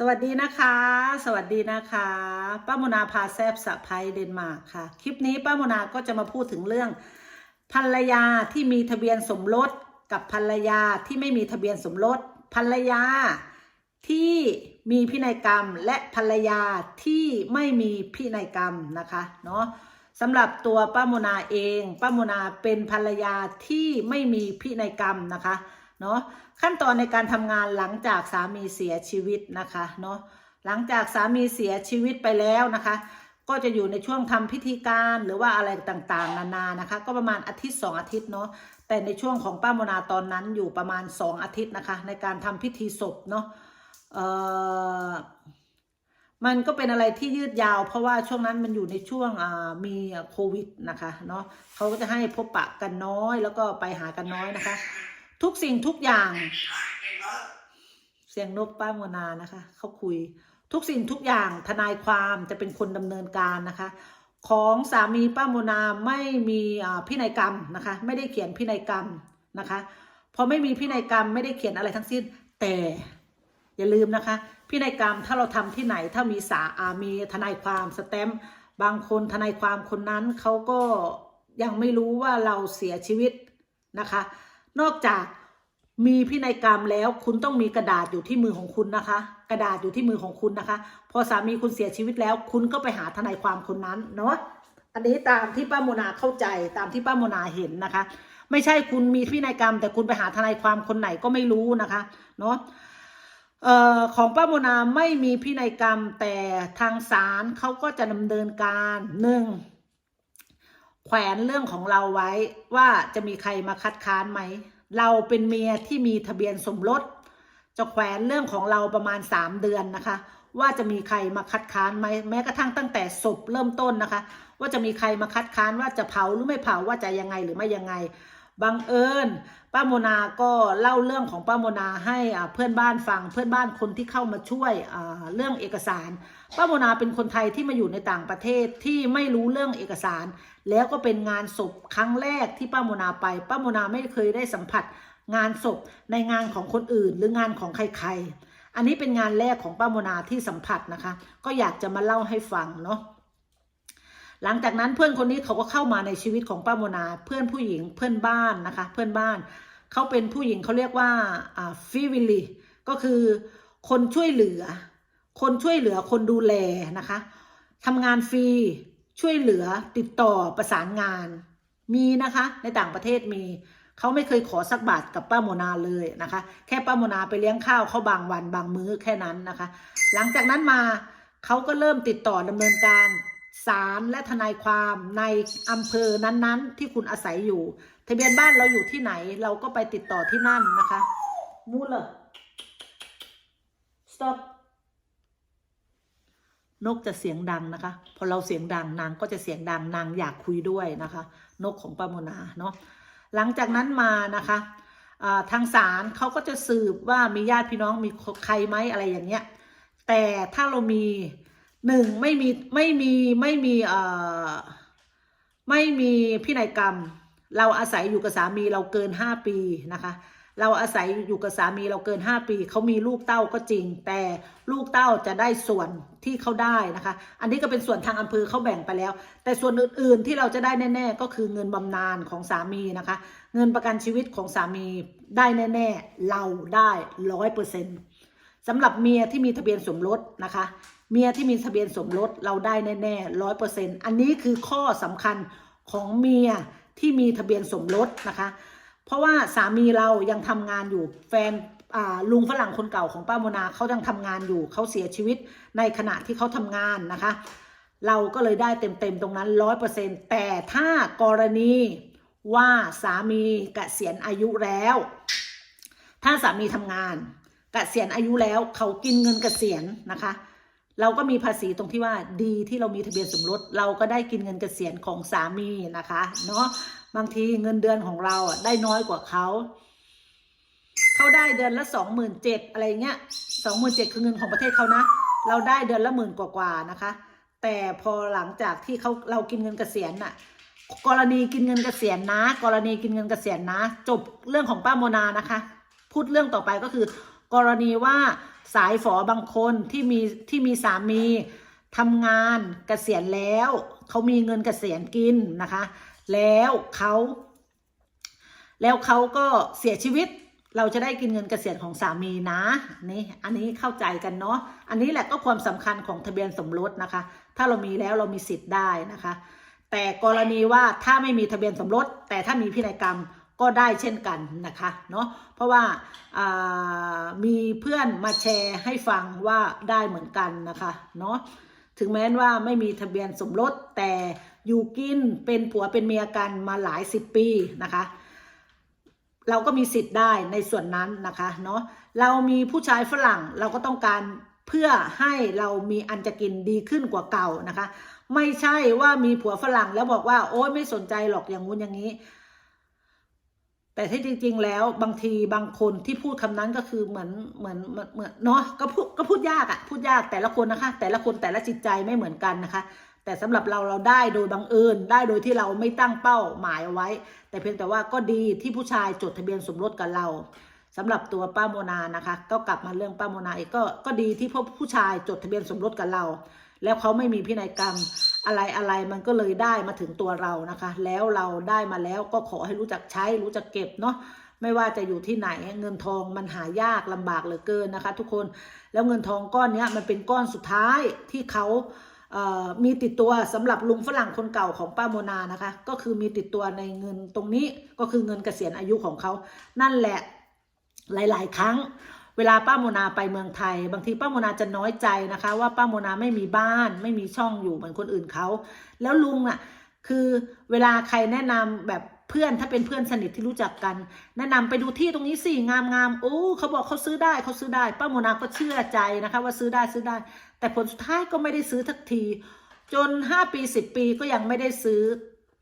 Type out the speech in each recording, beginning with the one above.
สวัสดีนะคะ สวัสดีนะคะ ป้าโมนาพาแซบสะพายเดนมาร์กค่ะ คลิปนี้ป้าโมนาก็จะมาพูดถึงเรื่อง ภรรยาที่มีทะเบียนสมรสกับภรรยาที่ไม่มีทะเบียนสมรสภรรยาที่มีพินัยกรรมและภรรยาที่ไม่มีพินัยกรรมนะคะเนาะสำหรับตัวป้าโมนาเอง ป้าโมนาเป็นภรรยาที่ไม่มีพินัยกรรมนะคะ เนาะขั้นตอนในการทำงานหลังจากสามีเสียชีวิตนะคะเนาะหลังจากสามีเสียชีวิตไปแล้วนะคะ ก็จะอยู่ในช่วงทำพิธีการหรือว่าอะไรต่างๆ นานานะคะ ก็ประมาณอาทิตย์สองอาทิตย์เนาะแต่ในช่วงของป้าโมนาตอนนั้นอยู่ประมาณสองอาทิตย์นะคะ ในการทำพิธีศพเนาะเอ่อมันก็เป็นอะไรที่ยืดยาว เพราะว่าช่วงนั้นมันอยู่ในช่วงมีโควิดนะคะเนาะเขาก็จะให้พบปะกันน้อย แล้วก็ไปหากันน้อยนะคะ ทุกสิ่งทุกอย่าง เสียงนกป้าโมนานะคะ เขาคุย ทุกสิ่งทุกอย่างทนายความจะเป็นคนดำเนินการนะคะ ของสามีป้าโมนาไม่มีพินัยกรรมนะคะ ไม่ได้เขียนพินัยกรรมนะคะพอไม่มีพินัยกรรมไม่ได้เขียนอะไรทั้งสิ้น แต่อย่าลืมนะคะ พินัยกรรมถ้าเราทำที่ไหนถ้ามีสาอามีทนายความสแตมบางคนทนายความคนนั้นเขาก็ยังไม่รู้ว่าเราเสียชีวิตนะคะ นอกจากมีพินัยกรรมแล้ว คุณต้องมีกระดาษอยู่ที่มือของคุณนะคะ กระดาษอยู่ที่มือของคุณนะคะ พอสามีคุณเสียชีวิตแล้ว คุณก็ไปหาทนายความคนนั้นเนาะอันนี้ตามที่ป้าโมนาเข้าใจตามที่ป้าโมนาเห็นนะคะ ไม่ใช่คุณมีพินัยกรรม แต่คุณไปหาทนายความคนไหนก็ไม่รู้นะคะเนาะออของป้าโมนาไม่มีพินัยกรรมแต่ทางศาลเขาก็จะดำเนินการหนึ่ง แขวนเรื่องของเราไว้ว่าจะมีใครมาคัดค้านไหม เราเป็นเมียที่มีทะเบียนสมรสจะแขวนเรื่องของเราประมาณ 3 เดือนนะคะ ว่าจะมีใครมาคัดค้านไหมแม้กระทั่งตั้งแต่ศพเริ่มต้นนะคะ ว่าจะมีใครมาคัดค้านว่าจะเผาหรือไม่เผาว่าจะยังไงหรือไม่ยังไง บังเอิญป้าโมนาก็เล่าเรื่องของป้าโมนาให้เพื่อนบ้านฟังเพื่อนบ้านคนที่เข้ามาช่วยเรื่องเอกสาร ป้าโมนาเป็นคนไทยที่มาอยู่ในต่างประเทศที่ไม่รู้เรื่องเอกสาร แล้วก็เป็นงานศพครั้งแรกที่ป้าโมนาไป ป้าโมนาไม่เคยได้สัมผัสงานศพในงานของคนอื่น หรืองานของใครๆอันนี้เป็นงานแรกของป้าโมนาที่สัมผัสนะคะ ก็อยากจะมาเล่าให้ฟังเนาะ หลังจากนั้นเพื่อนคนนี้เขาก็เข้ามาในชีวิตของป้าโมนา เพื่อนผู้หญิงเพื่อนบ้านนะคะ เพื่อนบ้านเขาเป็นผู้หญิงเขาเรียกว่าฟิวิลีก็คือคนช่วยเหลือ คนช่วยเหลือคนดูแลนะคะทำงานฟรีช่วยเหลือติดต่อประสานงาน มีนะคะในต่างประเทศมีเขาไม่เคยขอสักบาทกับป้าโมนาเลยนะคะ แค่ป้าโมนาไปเลี้ยงข้าวเขาบางวันบางมื้อแค่นั้นนะคะ หลังจากนั้นมาเขาก็เริ่มติดต่อดำเนินการ ศาลและทนายความในอำเภอนั้นๆ ที่คุณอาศัยอยู่ ทะเบียนบ้านเราอยู่ที่ไหน เราก็ไปติดต่อที่นั่นนะคะมูเล stop นกจะเสียงดังนะคะ พอเราเสียงดังนางก็จะเสียงดังนางอยากคุยด้วยนะคะ นกของปามนาเนาะหลังจากนั้นมานะคะทางศาลเขาก็จะสืบว่ามีญาติพี่น้องมีใครไหมอะไรอย่างเงี้ยแต่ถ้าเรามี หนึ่งไม่มีไม่มีไม่มีเอ่อไม่มีพินัยกรรม เราอาศัยอยู่กับสามีเราเกินห้าปีนะคะ เราอาศัยอยู่กับสามีเราเกิน5ปีเขามีลูกเต้าก็จริง แต่ลูกเต้าจะได้ส่วนที่เขาได้นะคะ อันนี้ก็เป็นส่วนทางอำเภอเขาแบ่งไปแล้ว แต่ส่วนอื่นๆที่เราจะได้แน่ ๆ ก็คือเงินบำนาญของสามีนะคะ เงินประกันชีวิตของสามีได้แน่ ๆ เราได้ร้อยเปอร์เซ็นต์สำหรับเมียที่มีทะเบียนสมรสนะคะ เมียที่มีทะเบียนสมรสเราได้แน่ๆร้อยเปอร์เซ็นต์อันนี้คือข้อสำคัญของเมียที่มีทะเบียนสมรสนะคะ เพราะว่าสามีเรายังทำงานอยู่แฟนลุงฝรั่งคนเก่าของป้าโมนาเขายังทำงานอยู่เขาเสียชีวิตในขณะที่เขาทำงานนะคะ เราก็เลยได้เต็มๆตรงนั้นร้อยเปอร์เซ็นต์แต่ถ้ากรณีว่าสามีเกษียณอายุแล้ว ถ้าสามีทำงานเกษียณอายุแล้วเขากินเงินเกษียณนะคะ เราก็มีภาษีตรงที่ว่าดีที่เรามีทะเบียนสมรสเราก็ได้กินเงินเกษียณของสามีนะคะเนาะบางทีเงินเดือนของเราอะได้น้อยกว่าเขาเขาได้เดือนละสองหมื่นเจ็ดอะไรเงี้ยสองหมื่นเจ็ดคือเงินของประเทศเขานะ เราได้เดือนละหมื่นกว่าๆนะคะ แต่พอหลังจากที่เขาเรากินเงินเกษียณน่ะกรณีกินเงินเกษียณนะ กรณีกินเงินเกษียณนะ จบเรื่องของป้าโมนานะคะ พูดเรื่องต่อไปก็คือ กรณีว่า สายฝอบางคนที่มีที่มีสามีทำงานเกษียณแล้วเขามีเงินเกษียณกินนะคะ แล้วเขาแล้วเขาก็เสียชีวิตเราจะได้กินเงินเกษียณของสามีนะนี่อันนี้เข้าใจกันเนาะอันนี้แหละก็ความสำคัญของทะเบียนสมรสนะคะ ถ้าเรามีแล้วเรามีสิทธิ์ได้นะคะ แต่กรณีว่าถ้าไม่มีทะเบียนสมรส แต่ถ้ามีพินัยกรรม ก็ได้เช่นกันนะคะเนาะเพราะว่าามีเพื่อนมาแชร์ให้ฟังว่าได้เหมือนกันนะคะเนาะถึงแม้ว่าไม่มีทะเบียนสมรสแต่อยู่กินเป็นผัวเป็นเมียกันมาหลายสิบปีนะคะ เราก็มีสิทธิ์ได้ในส่วนนั้นนะคะเนาะเรามีผู้ชายฝรั่งเราก็ต้องการเพื่อให้เรามีอันจะกินดีขึ้นกว่าเก่านะคะ ไม่ใช่ว่ามีผัวฝรั่งแล้วบอกว่าโอ้ยไม่สนใจหรอกอย่างงู้นอย่างนี้ แต่ที่จริง ๆ แล้วบางทีบางคนที่พูดคำนั้นก็คือเหมือนเหมือนเหมือนเนาะก็พูดก็พูดยากอะพูดยากแต่ละคนนะคะ แต่ละคนแต่ละจิตใจไม่เหมือนกันนะคะ แต่สำหรับเราเราได้โดยบังเอิญได้โดยที่เราไม่ตั้งเป้าหมายเอาไว้ แต่เพียงแต่ว่าก็ดีที่ผู้ชายจดทะเบียนสมรสกับเราสำหรับตัวป้าโมนานะคะ ก็กลับมาเรื่องป้าโมนาอีกก็ก็ดีที่พวกผู้ชายจดทะเบียนสมรสกับเรา แล้วเขาไม่มีพินัยกรรม อะไรอะไรมันก็เลยได้มาถึงตัวเรานะคะ แล้วเราได้มาแล้วก็ขอให้รู้จักใช้รู้จักเก็บเนาะไม่ว่าจะอยู่ที่ไหนเงินทองมันหายากลำบากเหลือเกินนะคะ ทุกคนแล้วเงินทองก้อนนี้มันเป็นก้อนสุดท้ายที่เขาเอ่อมีติดตัวสำหรับลุงฝรั่งคนเก่าของป้าโมนานะคะ ก็คือมีติดตัวในเงินตรงนี้ก็คือเงินเกษียณอายุของเขา นั่นแหละหลาย ๆ ครั้ง เวลาป้าโมนาไปเมืองไทย บางทีป้าโมนาจะน้อยใจนะคะ ว่าป้าโมนาไม่มีบ้าน ไม่มีช่องอยู่เหมือนคนอื่นเขา แล้วลุงอะคือเวลาใครแนะนำแบบเพื่อนถ้าเป็นเพื่อนสนิทที่รู้จักกัน แนะนำไปดูที่ตรงนี้สิงามงามโอ้เขาบอกเขาซื้อได้เขาซื้อได้ ป้าโมนาก็เชื่อใจนะคะ ว่าซื้อได้ซื้อได้ แต่ผลสุดท้ายก็ไม่ได้ซื้อทักที จนห้าปีสิบปีก็ยังไม่ได้ซื้อ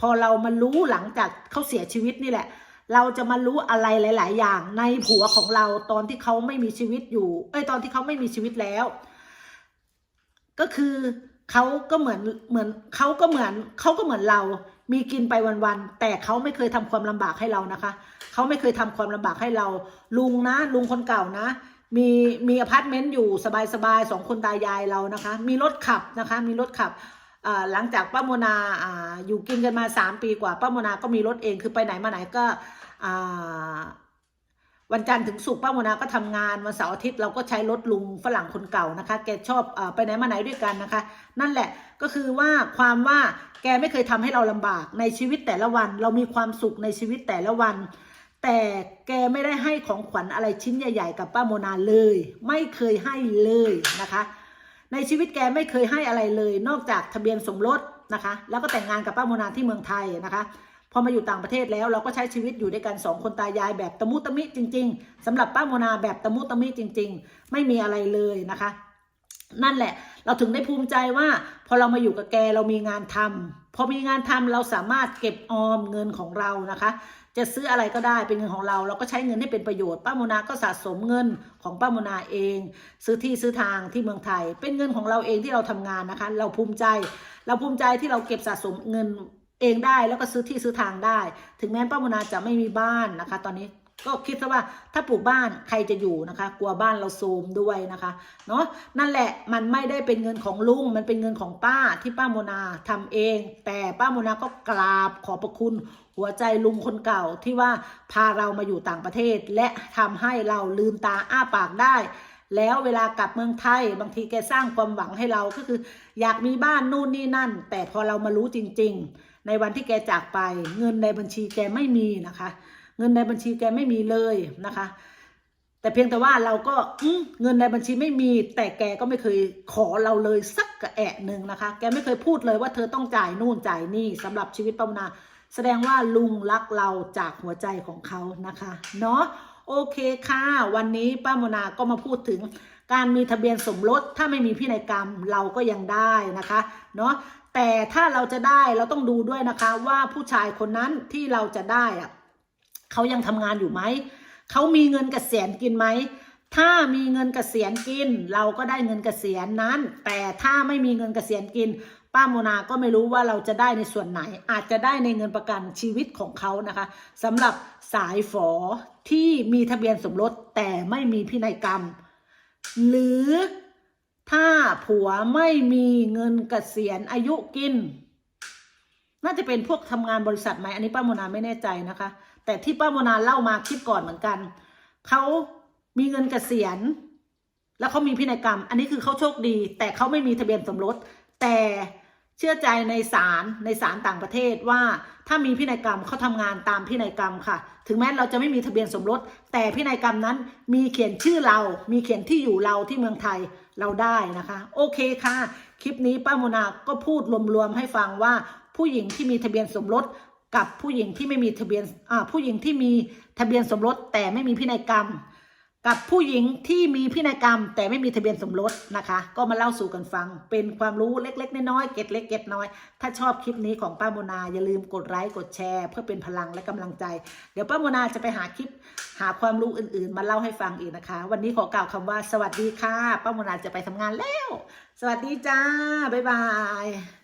พอเรามารู้หลังจากเขาเสียชีวิตนี่แหละ เราจะมารู้อะไรหลาย ๆ อย่างในผัวของเราตอนที่เขาไม่มีชีวิตอยู่ เอ้ยตอนที่เขาไม่มีชีวิตแล้ว ก็คือเขาก็เหมือนเหมือนเขาก็เหมือนเขาก็เหมือนเรา มีกินไปวันๆแต่เขาไม่เคยทำความลำบากให้เรานะคะเขาไม่เคยทำความลำบากให้เรา ลุงนะลุงคนเก่านะมีมีอพาร์ตเมนต์อยู่สบายๆสองคนตายายเรานะคะ มีรถขับนะคะ มีรถขับ หลังจากป้าโมนาออยู่กินกันมาสามปีกว่าป้าโมนาก็มีรถเองคือไปไหนมาไหนก็วันจันทร์ถึงศุกร์ป้าโมนาก็ทำงานวันเสาร์อาทิตย์เราก็ใช้รถลุงฝรั่งคนเก่านะคะ แกชอบอไปไหนมาไหนด้วยกันนะคะ นั่นแหละก็คือว่าความว่าแกไม่เคยทำให้เราลำบากในชีวิตแต่ละวัน เรามีความสุขในชีวิตแต่ละวัน แต่แกไม่ได้ให้ของขวัญอะไรชิ้นใหญ่ ๆ กับป้าโมนาเลย ไม่เคยให้เลยนะคะ ในชีวิตแกไม่เคยให้อะไรเลย นอกจากทะเบียนสมรสนะคะ แล้วก็แต่งงานกับป้าโมนาที่เมืองไทยนะคะพอมาอยู่ต่างประเทศแล้วเราก็ใช้ชีวิตอยู่ด้วยกันสองคนตายายแบบตะมุตะมิจริง ๆสำหรับป้าโมนาแบบตะมุตะมิจริง ๆ ไม่มีอะไรเลยนะคะ นั่นแหละ เราถึงได้ภูมิใจว่า พอเรามาอยู่กับแกเรามีงานทำพอมีงานทำเราสามารถเก็บออมเงินของเรานะคะ จะซื้ออะไรก็ได้เป็นเงินของเรา เราก็ใช้เงินให้เป็นประโยชน์ป้าโมนาก็สะสมเงินของป้าโมนาเอง ซื้อที่ซื้อทางที่เมืองไทย เป็นเงินของเราเองที่เราทำงานนะคะ เราภูมิใจ เราภูมิใจที่เราเก็บสะสมเงินเองได้แล้วก็ซื้อที่ซื้อทางได้ ถึงแม้ป้าโมนาจะไม่มีบ้านนะคะ ตอนนี้ ก็คิดซะว่าถ้าปลูกบ้านใครจะอยู่นะคะ กลัวบ้านเราโทรมด้วยนะคะเนาะนั่นแหละมันไม่ได้เป็นเงินของลุง มันเป็นเงินของป้าที่ป้าโมนาทำเอง แต่ป้าโมนาก็กราบขอบพระคุณ หัวใจลุงคนเก่าที่ว่าพาเรามาอยู่ต่างประเทศ และทำให้เราลืมตาอ้าปากได้แล้วเวลากลับเมืองไทยบางทีแกสร้างความหวังให้เราก็คือ อยากมีบ้านนู่นนี่นั่น แต่พอเรามารู้จริง ๆ ในวันที่แกจากไปเงินในบัญชีแกไม่มีนะคะ เงินในบัญชีแกไม่มีเลยนะคะ แต่เพียงแต่ว่าเราก็เงินในบัญชีไม่มี แต่แกก็ไม่เคยขอเราเลยสักกระแอะหนึ่งนะคะ แกไม่เคยพูดเลยว่าเธอต้องจ่ายนู่นจ่ายนี่สำหรับชีวิตป้านา แสดงว่าลุงรักเราจากหัวใจของเขานะคะเนาะโอเคค่ะ วันนี้ป้าโมนาก็มาพูดถึงการมีทะเบียนสมรสถ้าไม่มีพินัยกรรมเราก็ยังได้นะคะเนาะแต่ถ้าเราจะได้เราต้องดูด้วยนะคะว่าผู้ชายคนนั้นที่เราจะได้อะ เขายังทำงานอยู่ไหมเขามีเงินเกษียณกินไหมถ้ามีเงินเกษียณกิน เราก็ได้เงินเกษียณนั้น แต่ถ้าไม่มีเงินเกษียณกิน ป้าโมนาก็ไม่รู้ว่าเราจะได้ในส่วนไหน อาจจะได้ในเงินประกันชีวิตของเขานะคะสำหรับสายฝอที่มีทะเบียนสมรสแต่ไม่มีพินัยกรรม หรือถ้าผัวไม่มีเงินเกษียณอายุกิน น่าจะเป็นพวกทำงานบริษัทไหมอันนี้ป้าโมนาไม่แน่ใจนะคะ แต่ที่ป้าโมนาเล่ามาคลิปก่อนเหมือนกันเขามีเงินเกษียณ แล้วเขามีพินัยกรรม อันนี้คือเขาโชคดี แต่เขาไม่มีทะเบียนสมรส แต่เชื่อใจในศาลในศาลต่างประเทศว่าถ้ามีพินัยกรรมเขาทำงานตามพินัยกรรมค่ะ ถึงแม้เราจะไม่มีทะเบียนสมรส แต่พินัยกรรมนั้นมีเขียนชื่อเรา มีเขียนที่อยู่เราที่เมืองไทยเราได้นะคะ โอเคค่ะ คลิปนี้ป้าโมนาก็พูดรวมๆให้ฟังว่า ผู้หญิงที่มีทะเบียนสมรสกับผู้หญิงที่ไม่มีทะเบียนอ่าผู้หญิงที่มีทะเบียนสมรสแต่ไม่มีพินัยกรรม กับผู้หญิงที่มีพินัยกรรม แต่ไม่มีทะเบียนสมรสนะคะ ก็มาเล่าสู่กันฟัง เป็นความรู้เล็ก ๆ น้อยๆเก็ดเล็กเก็ดน้อย ถ้าชอบคลิปนี้ของป้าโมนาอย่าลืมกดไลค์กดแชร์ เพื่อเป็นพลังและกำลังใจ เดี๋ยวป้าโมนาจะไปหาคลิปหาความรู้อื่นๆ มาเล่าให้ฟังอีกนะคะ วันนี้ขอกล่าวคำว่า สวัสดีค่ะป้าโมนาจะไปทำงานแล้ว สวัสดีจ้าบ๊ายบาย